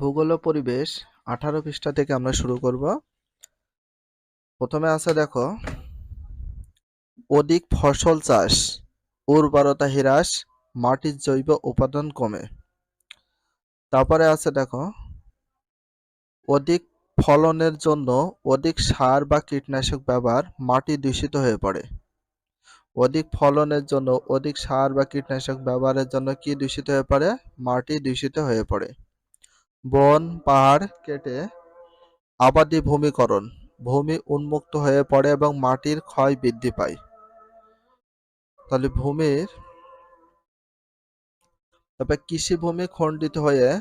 ভূগোল পরিবেশ, আঠারো পৃষ্ঠা থেকে আমরা শুরু করব। প্রথমে আছে দেখো, অধিক ফসল চাষ, উর্বরতা হ্রাস, মাটির জৈব উপাদান কমে। তারপরে আছে দেখো, অধিক ফলনের জন্য অধিক সার বা কীটনাশক ব্যবহার মাটি দূষিত হয়ে পড়ে। অধিক ফলনের জন্য অধিক সার বা কীটনাশক ব্যবহারের জন্য কি দূষিত হয়ে পড়ে? মাটি দূষিত হয়ে পড়ে। বন, পাহাড় কেটে আবাদি ভূমিকরণ। ভূমি উন্মুক্ত হয়ে পড়ে এবং মাটির ক্ষয় বৃদ্ধি পায়। তাহলে ভূমির তবে কৃষিভূমি খণ্ডিত হয়ে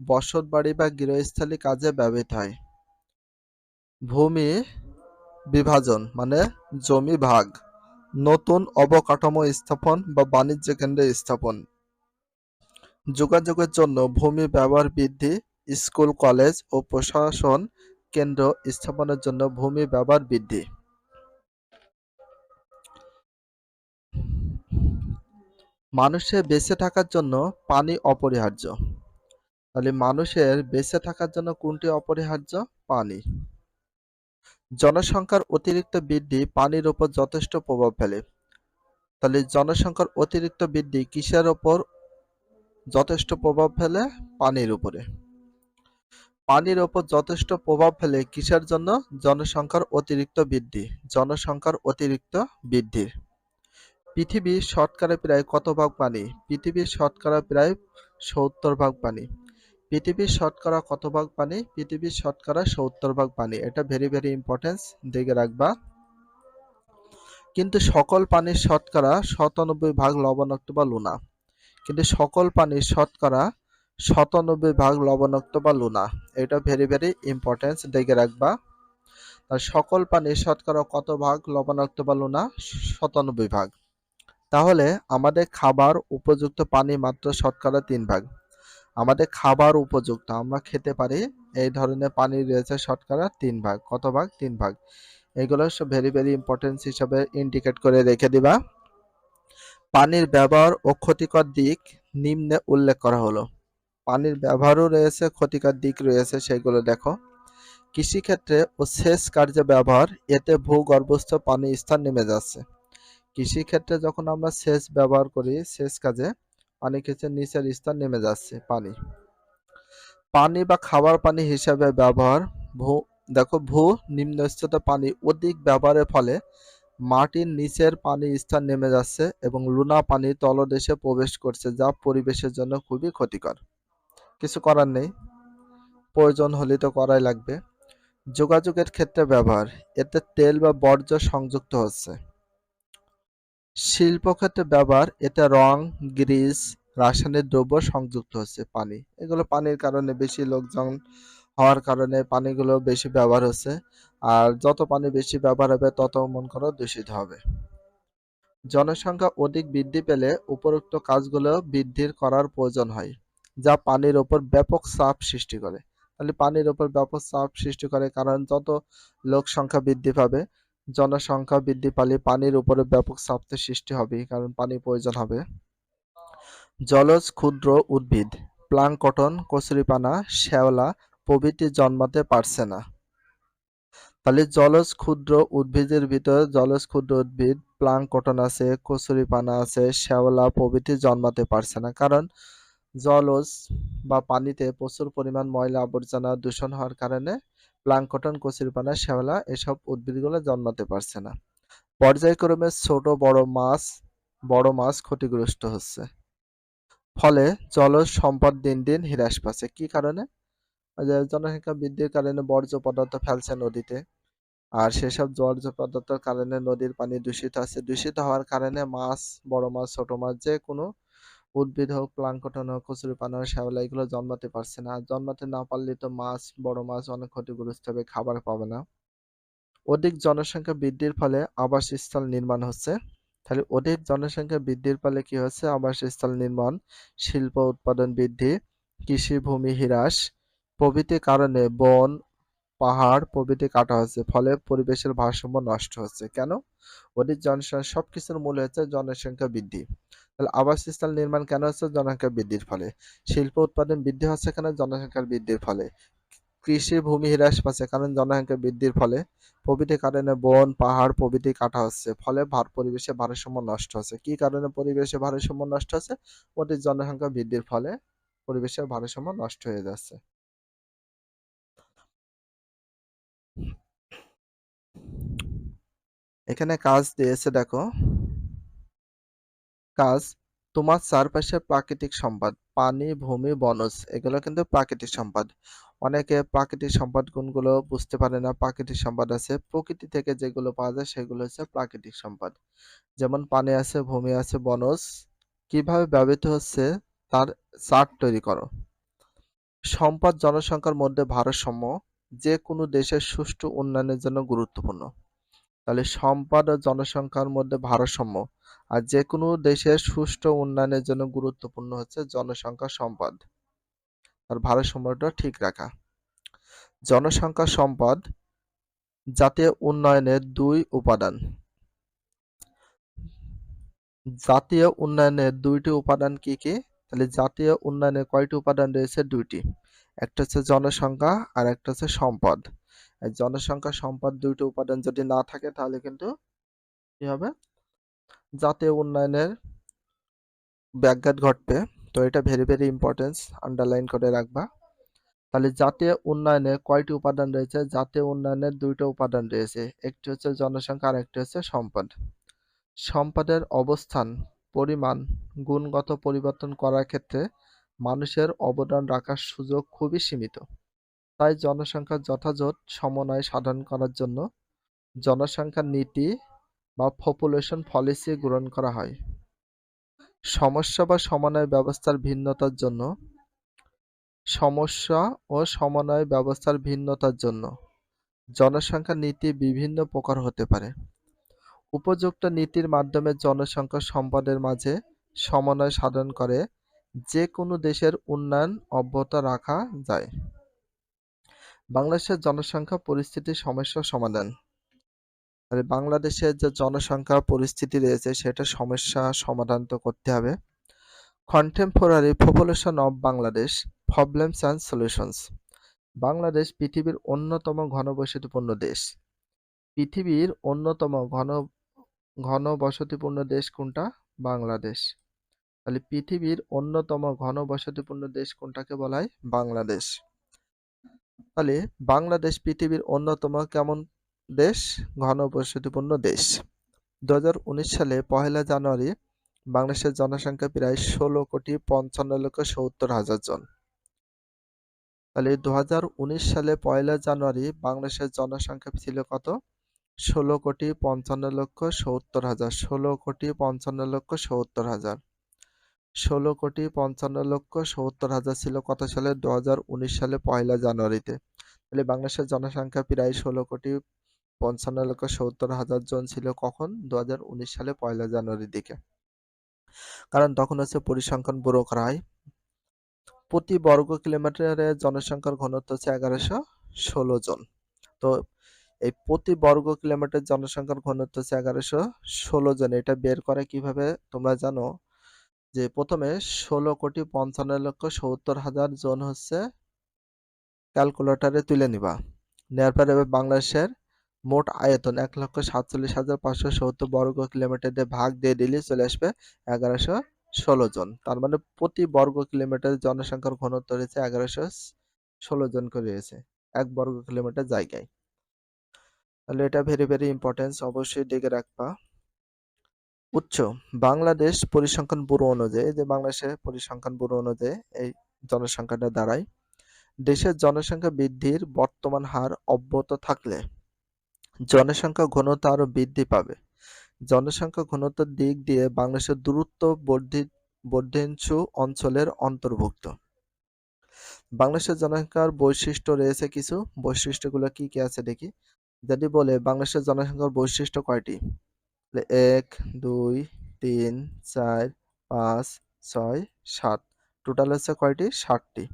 বসত বাড়ি বা গৃহস্থালী কাজে ব্যবহৃত হয়। ভূমি বিভাজন মানে জমি ভাগ। নতুন অবকাঠামো স্থাপন বা বাণিজ্য কেন্দ্র স্থাপন। যোগাযোগের জন্য ভূমি ব্যবহার বৃদ্ধি, স্কুল, কলেজ ও প্রশাসন কেন্দ্র স্থাপনের জন্য ভূমি ব্যবহার বৃদ্ধি। মানুষের বেঁচে থাকার জন্য পানি অপরিহার্য। তাহলে মানুষের বেঁচে থাকার জন্য কোনটি অপরিহার্য? পানি। জনসংখ্যার অতিরিক্ত বৃদ্ধি পানির উপর যথেষ্ট প্রভাব ফেলে। তাহলে জনসংখ্যার অতিরিক্ত বৃদ্ধি কিসের ওপর যথেষ্ট প্রভাব ফেলে পানির উপরে। পানির ওপর যথেষ্ট প্রভাব ফেলে কিসের জন্য? জনসংখ্যার অতিরিক্ত বৃদ্ধি। জনসংখ্যার অতিরিক্ত বৃদ্ধির পৃথিবীর শতকরা প্রায় কত ভাগ পানি? পৃথিবীর শতকরা প্রায় সত্তর ভাগ পানি। পৃথিবীর শতকরা কত ভাগ পানি? পৃথিবীর শতকরা সত্তর ভাগ পানি। এটা ভেরি ভেরি ইম্পর্টেন্স দেখে রাখবা। কিন্তু সকল পানির শতকরা শতানব্বই ভাগ লবণাক্ত বা লুনা। কিন্তু সকল পানির শতকরা শতানব্বই ভাগ লবণাক্ত বা লুনা। এটা ভেরি ভেরি ইম্পর্টেন্স দেখে রাখবা। আর সকল পানির শতকরা কত ভাগ লবণাক্ত বা লুনা? শতানব্বই ভাগ। তাহলে আমাদের খাবার উপযুক্ত পানি মাত্র শতকরা তিন ভাগ। আমাদের খাবার উপযুক্ত, আমরা খেতে পারি, এই ধরনের পানি রয়েছে শতকরা তিন ভাগ। কত ভাগ? তিন ভাগ। এগুলো সব ভেরি ভেরি ইম্পর্টেন্স হিসাবে ইন্ডিকেট করে রেখে দিবা। পানির ব্যবহার ও ক্ষতিকর দিক নিম্নে উল্লেখ করা হলো। পানির ব্যবহারও রয়েছে, ক্ষতিকর দিক রয়েছে, সেগুলো দেখো। কৃষিক্ষেত্রে ও সেচ কার্যে ব্যবহার, এতে ভূগর্ভস্থ পানির স্থান নেমে যাচ্ছে। কৃষিক্ষেত্রে যখন আমরা সেচ ব্যবহার করি, সেচ কাজে পানি ক্ষেত্রে নিচের স্থান নেমে যাচ্ছে পানি। পানি বা খাবার পানি হিসাবে ব্যবহার, ভূ, দেখো, ভূ নিম্নস্তত পানি অধিক ব্যবহারের ফলে মাটির নিচের পানি স্তর নেমে যাচ্ছে এবং লুনা পানি তলদেশে প্রবেশ করছে, যা পরিবেশের জন্য খুবই ক্ষতিকর। কিছু করার নেই। প্রয়োজন হলে তো করাই লাগবে। যোগাযোগের ক্ষেত্রে ব্যবহার, এতে তেল বা বর্জ্য সংযুক্ত হচ্ছে। শিল্পক্ষেত্রে ব্যবহার, এতে রং, গ্রিস, রাসায়নিক দ্রব্য সংযুক্ত হচ্ছে পানি। এগুলো পানির কারণে বেশি লোকজন হওয়ার কারণে পানিগুলো বেশি ব্যবহার হচ্ছে। আর যত পানি বেশি ব্যবহার হবে, তত মন করো দূষিত হবে। জনসংখ্যা অধিক বৃদ্ধি পেলে উপরোক্ত কাজগুলো বৃদ্ধির করার প্রয়োজন হয়, যা পানির ওপর ব্যাপক চাপ সৃষ্টি করে। তাহলে পানির ওপর ব্যাপক চাপ সৃষ্টি করে কারণ যত লোক সংখ্যা বৃদ্ধি পাবে, জনসংখ্যা বৃদ্ধি পালে পানির উপরে ব্যাপক চাপ সৃষ্টি হবে কারণ পানি প্রয়োজন হবে। জলজ, ক্ষুদ্র উদ্ভিদ, প্লাঙ্কটন, কচুরিপানা, শ্যাওলা প্রভৃতি জন্মাতে পারছে না। তাহলে জলজ ক্ষুদ্র উদ্ভিদের ভিতরে জলজ ক্ষুদ্র উদ্ভিদ প্লাঙ্কটন আছে কচুরিপানা আছে, শ্যাওলা প্রভৃতি জন্মাতে পারছে না। কারণ জলজ বা পানিতে প্রচুর পরিমাণ ময়লা আবর্জনা দূষণ হওয়ার কারণে প্লাঙ্কটন কচুরিপানা শ্যাওলা এসব উদ্ভিদগুলো জন্মাতে পারছে না। পর্যায়ক্রমে ছোট বড় মাছ বড় মাছ ক্ষতিগ্রস্ত হচ্ছে। ফলে জলজ সম্পদ দিন দিন হ্রাস পাচ্ছে। কি কারণে? জনসংখ্যা বৃদ্ধির কারণে বর্জ্য পদার্থ ফেলছে নদীতে। আর সেসব বর্জ্য পদার্থের কারণে নদীর পানি দূষিত আছে। দূষিত হওয়ার কারণে মাছ, বড় মাছ, ছোট মাছ, যে কোনো উদ্ভিদ হোক, প্লাঙ্কটন হোক, কচুরি কচুরিপানা হোক, শ্যাওলা, এগুলো জন্মাতে পারছে না। জন্মাতে না পারলে তো মাছ, বড় মাছ অনেক ক্ষতিগ্রস্ত হবে, খাবার পাবে না। অধিক জনসংখ্যা বৃদ্ধির ফলে আবাসস্থল নির্মাণ হচ্ছে। তাহলে অধিক জনসংখ্যা বৃদ্ধির ফলে কি হচ্ছে? আবাসস্থল নির্মাণ, শিল্প উৎপাদন বৃদ্ধি, কৃষি ভূমি হ্রাস প্রভৃতি কারণে বন পাহাড় প্রভৃতি কাটা হচ্ছে ফলে পরিবেশের ভারসাম্য নষ্ট হচ্ছে। কেন? অধিক জনসংখ্যা, সবকিছুর মূল হচ্ছে জনসংখ্যা বৃদ্ধি। তাহলে আবাসস্থল নির্মাণ কেন হচ্ছে জনসংখ্যা বৃদ্ধির ফলে? শিল্প উৎপাদন বৃদ্ধি হচ্ছে কেন জনসংখ্যার বৃদ্ধির ফলে? কৃষি ভূমি হ্রাস পাচ্ছে কারণ জনসংখ্যা বৃদ্ধির ফলে? প্রভৃতি কারণে বন, পাহাড় প্রভৃতি কাটা হচ্ছে, ফলে ভার, পরিবেশে ভারসাম্য নষ্ট হচ্ছে। কি কারণে পরিবেশে ভারসাম্য নষ্ট হচ্ছে? অধিক জনসংখ্যা বৃদ্ধির ফলে পরিবেশের ভারসাম্য নষ্ট হয়ে যাচ্ছে। এখানে কাজ দিয়েছে, দেখো। কাজ, তোমার চারপাশে প্রাকৃতিক সম্পদ, পানি, ভূমি, বনজ, এগুলো কিন্তু প্রাকৃতিক সম্পদ। অনেকে প্রাকৃতিক সম্পদ গুণগুলো বুঝতে পারে না, প্রাকৃতিক সম্পদ আছে, প্রকৃতি থেকে যেগুলো পাওয়া যায় সেগুলো হচ্ছে প্রাকৃতিক সম্পদ। যেমন পানি আছে, ভূমি আছে, বনজ, কীভাবে ব্যবহৃত হচ্ছে তার চার্ট তৈরি করো। সম্পদ জনসংখ্যার মধ্যে ভারসাম্য যে কোনো দেশের সুষ্ঠু উন্নয়নের জন্য গুরুত্বপূর্ণ। তাহলে সম্পদ ও জনসংখ্যার মধ্যে ভারসাম্য আর যে কোনো দেশের সুষ্ঠু উন্নয়নের জন্য গুরুত্বপূর্ণ হচ্ছে জনসংখ্যা সম্পদ। তার ভারসাম্যটা ঠিক রাখা। জনসংখ্যা সম্পদ জাতীয় উন্নয়নের দুই উপাদান। জাতীয় উন্নয়নের দুইটি উপাদান কি কি? তাহলে জাতীয় উন্নয়নের কয়টি উপাদান রয়েছে? দুইটি। একটা হচ্ছে জনসংখ্যা আর একটা হচ্ছে সম্পদ। জনসংখ্যা সম্পদ দুইটি উপাদান যদি না থাকে, তাহলে কিন্তু কি হবে? জাতীয় উন্নয়নের ব্যাঘাত ঘটবে। তো এটা ভেরি ভেরি ইম্পর্টেন্স আন্ডারলাইন করে রাখবা। তাহলে জাতীয় উন্নয়নে কয়টি উপাদান রয়েছে? জাতীয় উন্নয়নের দুইটা উপাদান রয়েছে। একটি হচ্ছে জনসংখ্যা আর একটি হচ্ছে সম্পদ। সম্পদের অবস্থান, পরিমাণ, গুণগত পরিবর্তন করার ক্ষেত্রে মানুষের অবদান রাখার সুযোগ খুবই সীমিত। তাই জনসংখ্যার যথাযথ সমন্বয় সাধন করার জন্য জনসংখ্যা নীতি বা পপুলেশন পলিসি গ্রহণ করা হয়। সমস্যা বা সমন্বয় ব্যবস্থার ভিন্নতার জন্য, সমস্যা ও সমন্বয় ব্যবস্থার ভিন্নতার জন্য জনসংখ্যা নীতি বিভিন্ন প্রকার হতে পারে। উপযুক্ত নীতির মাধ্যমে জনসংখ্যা সম্পদের মাঝে সমন্বয় সাধন করে যে কোনো দেশের উন্নয়ন অব্যাহত রাখা যায়। বাংলাদেশের জনসংখ্যা পরিস্থিতির সমস্যা সমাধান। আর বাংলাদেশের যে জনসংখ্যা পরিস্থিতি রয়েছে, সেটা সমস্যা সমাধান তো করতে হবে। Contemporary population of Bangladesh problems and solutions Bangladesh পৃথিবীর অন্যতম ঘনবসতিপূর্ণ দেশ। পৃথিবীর অন্যতম ঘন, ঘনবসতিপূর্ণ দেশ কোনটা? বাংলাদেশ। তাহলে পৃথিবীর অন্যতম ঘনবসতিপূর্ণ দেশ কোনটাকে বলা হয়? বাংলাদেশ। তাহলে বাংলাদেশ পৃথিবীর অন্যতম কেমন দেশ? ঘনবসতিপূর্ণ দেশ। দু হাজার উনিশ সালে পহেলা জানুয়ারি বাংলাদেশের জনসংখ্যা প্রায় ষোলো কোটি পঞ্চান্ন লক্ষ সত্তর হাজার জন। তাহলে দু হাজার উনিশ সালে পয়লা জানুয়ারি বাংলাদেশের জনসংখ্যা ছিল কত? ষোলো কোটি পঞ্চান্ন লক্ষ সত্তর হাজার। ষোলো কোটি পঞ্চান্ন লক্ষ সত্তর হাজার। ষোলো কোটি পঞ্চান্ন লক্ষ সত্তর হাজার ছিল কত সালে? দু হাজার উনিশ সালে পয়লা জানুয়ারিতে। তাহলে বাংলাদেশের জনসংখ্যা প্রায় ষোলো কোটি পঞ্চান্ন লক্ষ সত্তর হাজার জন ছিল কখন? দু সালে পয়লা জানুয়ারির দিকে। কারণ তখন হচ্ছে পরিসংখ্যান ব্যুরো করা হয়। প্রতি বর্গ কিলোমিটারে জনসংখ্যার ঘনত্ব হচ্ছে এগারোশো ষোলো জন। তো এই প্রতি বর্গ কিলোমিটার জনসংখ্যার ঘনত্ব হচ্ছে এগারোশো ষোলো জন। এটা বের করে কীভাবে? তোমরা জানো যে প্রথমে ষোলো কোটি পঞ্চান্ন লক্ষ সত্তর হাজার জন হচ্ছে ক্যালকুলেটারে তুলে নিবা। নেওয়ার পরে বাংলাদেশের মোট আয়তন এক লক্ষ সাতচল্লিশ হাজার পাঁচশো সত্তর বর্গ কিলোমিটার ভাগ দিয়ে দিলে চলে আসবে এগারোশো ষোলো জন। তার মানে প্রতি বর্গ কিলোমিটার জনসংখ্যার ঘনত্ব রয়েছে এগারোশো ষোলো জন করে রয়েছে এক বর্গ কিলোমিটার জায়গায়। তাহলে এটা ভেরি ভেরি ইম্পর্টেন্স অবশ্যই দেখে রাখবা। উচ্চ। বাংলাদেশ পরিসংখ্যান ব্যুরো অনুযায়ী, যে বাংলাদেশের পরিসংখ্যান ব্যুরো অনুযায়ী এই জনসংখ্যাটা দাঁড়ায়, দেশের জনসংখ্যা বৃদ্ধির বর্তমান হার অব্যাহত থাকলে জনসংখ্যা ঘনত্ব আরও বৃদ্ধি পাবে। জনসংখ্যা ঘনত্বের দিক দিয়ে বাংলাদেশের দূরত্ব বর্ধিত বর্ধিংশু অঞ্চলের অন্তর্ভুক্ত। বাংলাদেশের জনসংখ্যার বৈশিষ্ট্য রয়েছে কিছু। বৈশিষ্ট্যগুলো কি কি আছে দেখি। যদি বলে বাংলাদেশের জনসংখ্যার বৈশিষ্ট্য কয়টি? এক, দুই, তিন, চার, পাঁচ, ছয়, সাত। টোটাল হচ্ছে কয়টি? ষাটটি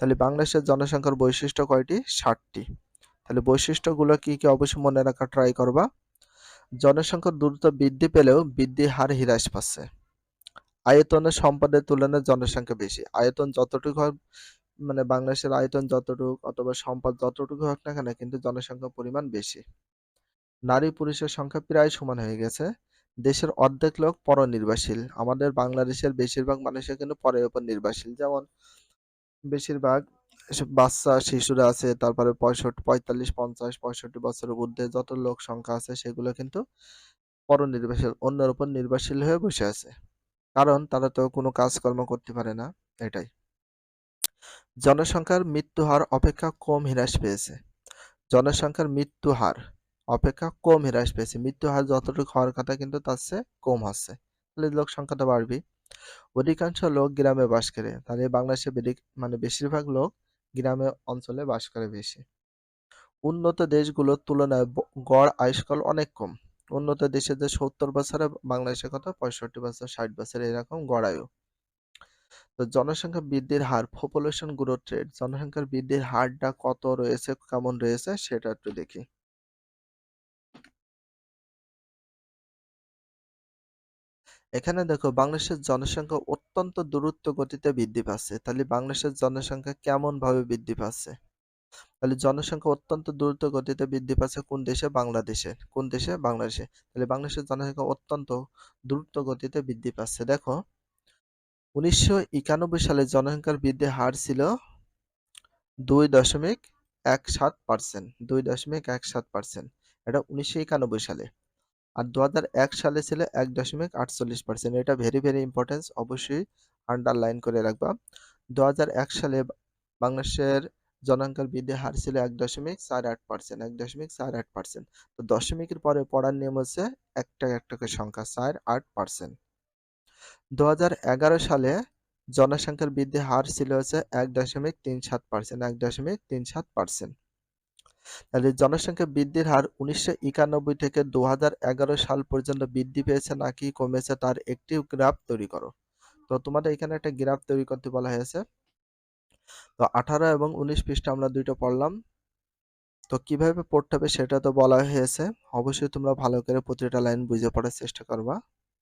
তাহলে বাংলাদেশের জনসংখ্যার বৈশিষ্ট্য কয়টি? ষাটটি তাহলে বৈশিষ্ট্যগুলো কি কি অবশ্যই মনে রাখা ট্রাই করবা। জনসংখ্যার দ্রুত বৃদ্ধি পেলেও বৃদ্ধি হার হ্রাস পাচ্ছে। আয়তনের সম্পদের তুলনায় জনসংখ্যা বেশি। আয়তন যতটুকু হয় মানে বাংলাদেশের আয়তন যতটুকু অথবা সম্পদ যতটুকু হোক না কেন, কিন্তু জনসংখ্যার পরিমাণ বেশি। নারী পুরুষের সংখ্যা প্রায় সমান হয়ে গেছে। দেশের অর্ধেক লোক পরনির্ভরশীল আমাদের বাংলাদেশের বেশিরভাগ মানুষের কিন্তু পরের উপর নির্ভরশীল। যেমন বেশিরভাগ বাচ্চা, শিশুরা আছে, তারপরে পঁয়ষট্টি, পঁয়তাল্লিশ, পঞ্চাশ, পঁয়ষট্টি বছরের ঊর্ধ্বে যত লোক সংখ্যা আছে, সেগুলো কিন্তু পরনির্ভরশীল, অন্যের উপর নির্ভরশীল হয়ে বসে আছে। কারণ তারা তো কোনো কাজকর্ম করতে পারে না, এটাই। জনসংখ্যার মৃত্যু হার অপেক্ষা কম হ্রাস পেয়েছে। জনসংখ্যার মৃত্যু হার অপেক্ষা কম হ্রাস পেয়েছে। মৃত্যু হার যতটুকু হওয়ার কথা কিন্তু তার চেয়ে কম হচ্ছে। তাহলে লোক সংখ্যাটা বাড়বে। অধিকাংশ লোক গ্রামে বাস করে। তাহলে বাংলাদেশে মানে বেশিরভাগ লোক গ্রামে অঞ্চলে বাস করে বেশি। উন্নত দেশগুলোর তুলনায় গড় আয়ুষ্কাল অনেক কম। উন্নত দেশে যে সত্তর বছরে বাংলাদেশের কথা, পঁয়ষট্টি বছর, ষাট বছর এরকম গড় আয়ু। তো জনসংখ্যা বৃদ্ধির হার পপুলেশন গ্রোথ রেট জনসংখ্যার বৃদ্ধির হারটা কত রয়েছে, কেমন রয়েছে, সেটা একটু দেখি। এখানে দেখো বাংলাদেশের জনসংখ্যা অত্যন্ত দ্রুত গতিতে বৃদ্ধি পাচ্ছে। তাহলে বাংলাদেশের জনসংখ্যা কেমন ভাবে বৃদ্ধি পাচ্ছে? তাহলে জনসংখ্যা অত্যন্ত দ্রুত গতিতে বৃদ্ধি পাচ্ছে কোন দেশে? বাংলাদেশে। কোন দেশে? বাংলাদেশে। তাহলে বাংলাদেশের জনসংখ্যা অত্যন্ত দ্রুত গতিতে বৃদ্ধি পাচ্ছে। দেখো, উনিশশো একানব্বই সালে জনসংখ্যার বৃদ্ধির হার ছিল দুই দশমিক এক সাত পার্সেন্ট। দুই দশমিক এক সাত পার্সেন্ট। এটা উনিশশো একানব্বই সালে। আর দু সালে ছিল এক দশমিক আটচল্লিশ পার্সেন্ট এটা ভেরি ভেরি ইম্পর্টেন্স অবশ্যই আন্ডারলাইন করে রাখবা। দু সালে বাংলাদেশের জনসংখ্যার বৃদ্ধির হার ছিল এক দশমিক চার আট পার্সেন্ট এক দশমিক চার আট পার্সেন্ট তো দশমিকের পরে পড়ার নিয়ম হচ্ছে একটা একটাকে সংখ্যা চার আট পার্সেন্ট দু হাজার এগারো সালে জনসংখ্যার বৃদ্ধির হার ছিল হচ্ছে এক দশমিক তিন সাত পার্সেন্ট এক দশমিক তিন সাত পার্সেন্ট তাহলে জনসংখ্যা বৃদ্ধির হার উনিশশো একানব্বই থেকে দুহাজার এগারো সাল পর্যন্ত বৃদ্ধি পেয়েছে নাকি কমেছে তার একটি গ্রাফ তৈরি করো। তো তোমাদের এখানে একটা গ্রাফ তৈরি করতে বলা হয়েছে। তো আঠারো এবং উনিশ পৃষ্ঠা আমরা দুইটা পড়লাম। তো কীভাবে পড়তে হবে সেটা তো বলা হয়েছে। অবশ্যই তোমরা ভালো করে প্রতিটা লাইন বুঝে পড়ার চেষ্টা করবা।